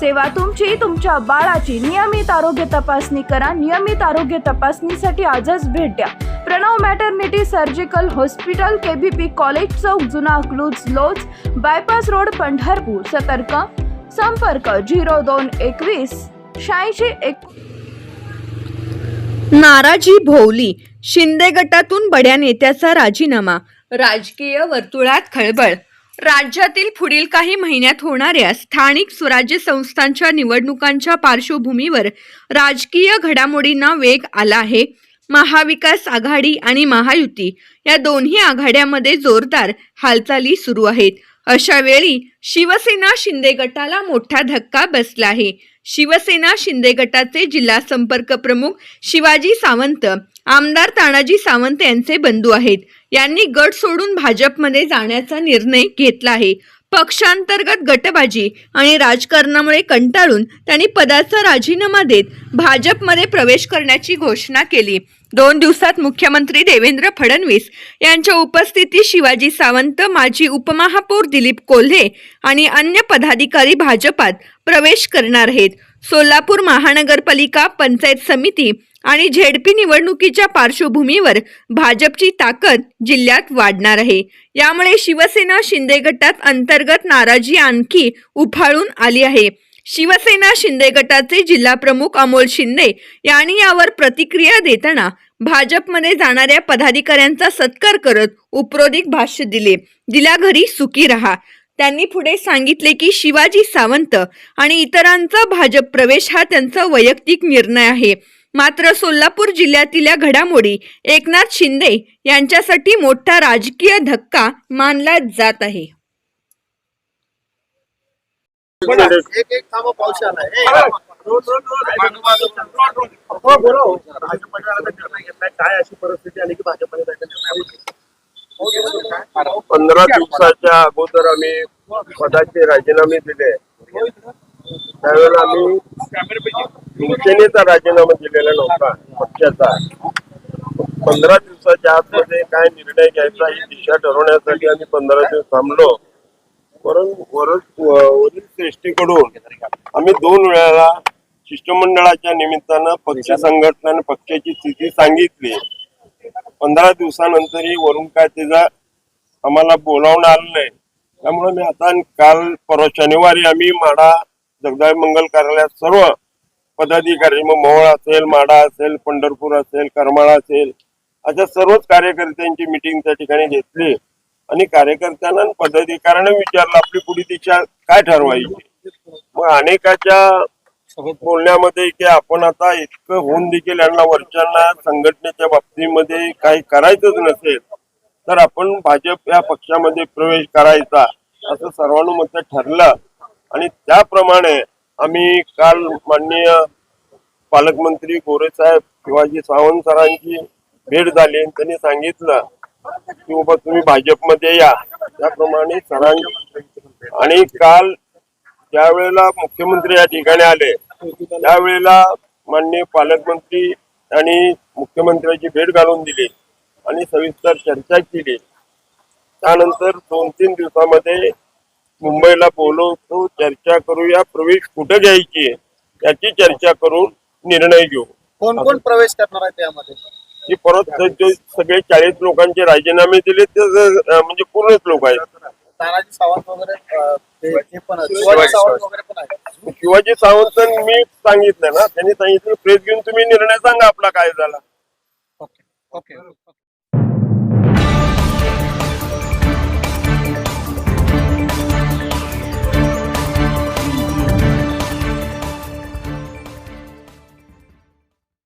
सेवा तुमची तुमच्या बाळाची नियमित आरोग्य तपासणी करा. नियमित आरोग्य तपासणीसाठी आजच भेट द्या. Pranav maternity surgical hospital KBP college चौक जुना अकलूज लोज बायपास रोड पंढरपूर. सतर्क. संपर्क झिरो दोन एकवीस शहाऐंशी एक नाराजी भोवली. शिंदे गटातून बड्या नेत्याचा राजीनामा. राजकीय वर्तुळात खळबळ. राज्यातील पुढील काही महिन्यात होणाऱ्या स्थानिक स्वराज्य संस्थांच्या निवडणुकांच्या पार्श्वभूमीवर राजकीय घडामोडींना वेग आला आहे. महाविकास आघाडी आणि महायुती या दोन्ही आघाड्यामध्ये जोरदार हालचाली सुरू आहेत. अशा वेळी शिवसेना शिंदे गटाला मोठा धक्का बसला आहे. शिवसेना शिंदे गटाचे जिल्हा संपर्क प्रमुख शिवाजी सावंत आमदार तानाजी सावंत यांचे बंधू आहेत. यांनी गट सोडून भाजपमध्ये जाण्याचा निर्णय घेतला आहे. पक्षांतर्गत गटबाजी आणि राजकारणामुळे कंटाळून त्यांनी पदाचा राजीनामा देत भाजपमध्ये प्रवेश करण्याची घोषणा केली. दोन दिवसात मुख्यमंत्री देवेंद्र फडणवीस यांच्या उपस्थितीत शिवाजी सावंत माजी उपमहापौर दिलीप कोल्हे आणि अन्य पदाधिकारी भाजपात प्रवेश करणार आहेत. सोलापूर महानगरपालिका पंचायत समिती आणि झेडपी निवडणुकीच्या पार्श्वभूमीवर भाजपची ताकद जिल्ह्यात वाढणार आहे. यामुळे शिवसेना शिंदे गटात अंतर्गत नाराजी आणखी उफाळून आली आहे. शिवसेना शिंदे गटाचे जिल्हा प्रमुख अमोल शिंदे यांनी यावर प्रतिक्रिया देताना भाजपमध्ये जाणाऱ्या पदाधिकाऱ्यांचा सत्कार करत उपरोधिक भाष्य दिले. दिल्या घरी सुखी रहा. त्यांनी पुढे सांगितले की शिवाजी सावंत आणि इतरांचा भाजप प्रवेश हा त्यांचा वैयक्तिक निर्णय आहे. मात्र सोलापूर जिल्ह्यातील या घडामोडी एकनाथ शिंदे यांच्यासाठी मोठा राजकीय धक्का मानला जात आहे? पंधरा दिवसाच्या अगोदर आम्ही पदाचे राजीनामे दिले. त्यावेळेला आम्ही शिवसेनेचा राजीनामा दिलेला नव्हता पक्षाचा. पंधरा दिवसाच्या आतमध्ये काय निर्णय घ्यायचा ही दिशा ठरवण्यासाठी आम्ही पंधरा दिवस थांबलो. परंतु वरील श्रेष्ठीकडून आम्ही दोन वेळाला शिष्टमंडळाच्या निमित्तानं पक्ष संघटना आणि पक्षाची स्थिती सांगितली. पंधरा दिवसानंतरही वरून काय त्याचा आम्हाला बोलावणं आलं नाही. त्यामुळे मी आता काल परवा शनिवारी आम्ही माडा जगदाय मंगल कार्यालयात सर्व पदाधिकारी मग मोहळ असेल माडा असेल पंढरपूर असेल करमाळा असेल अशा सर्वच कार्यकर्त्यांची मिटिंग त्या ठिकाणी घेतली. आणि कार्यकर्त्यांना पदाधिकाऱ्यांना विचारलं आपली पुढे दिशा काय ठरवायची? मग अनेकाच्या बोलण्यामध्ये की आपण आता इतकं होऊन देखील यांना वरच्यांना संघटनेच्या बाबतीमध्ये काही करायचंच नसेल तर आपण भाजप या पक्षामध्ये प्रवेश करायचा असं सर्वानुमत ठरलं. आणि त्याप्रमाणे आम्ही काल माननीय पालकमंत्री गोरेसाहेब शिवाजी सावंत सरांची भेट झाली आणि त्यांनी सांगितलं की बाबा तुम्ही भाजपमध्ये या. त्याप्रमाणे सरांनी आणि काल ज्या वेळेला मुख्यमंत्री या ठिकाणी आले त्यावेळेला माननीय पालकमंत्री आणि मुख्यमंत्र्यांची भेट घालून दिली आणि सविस्तर चर्चा केली. त्यानंतर दोन तीन दिवसामध्ये मुंबईला बोलवतो चर्चा करूया प्रवेश कुठे घ्यायची याची चर्चा करून निर्णय घेऊ. कोण कोण प्रवेश करणार आहे त्यामध्ये? की परत ते सगळे चाळीस लोकांचे राजीनामे दिले ते ज- म्हणजे पूर्णच लोक आहेत. तानाजी सावंत वगैरे पण. शिवाजी सावंत वगैरे पण आहेत. शिवाजी सावंत मी सांगितलं ना त्यांनी सांगितलं प्रेस घेऊन तुम्ही निर्णय सांगा आपला काय झाला. Okay okay.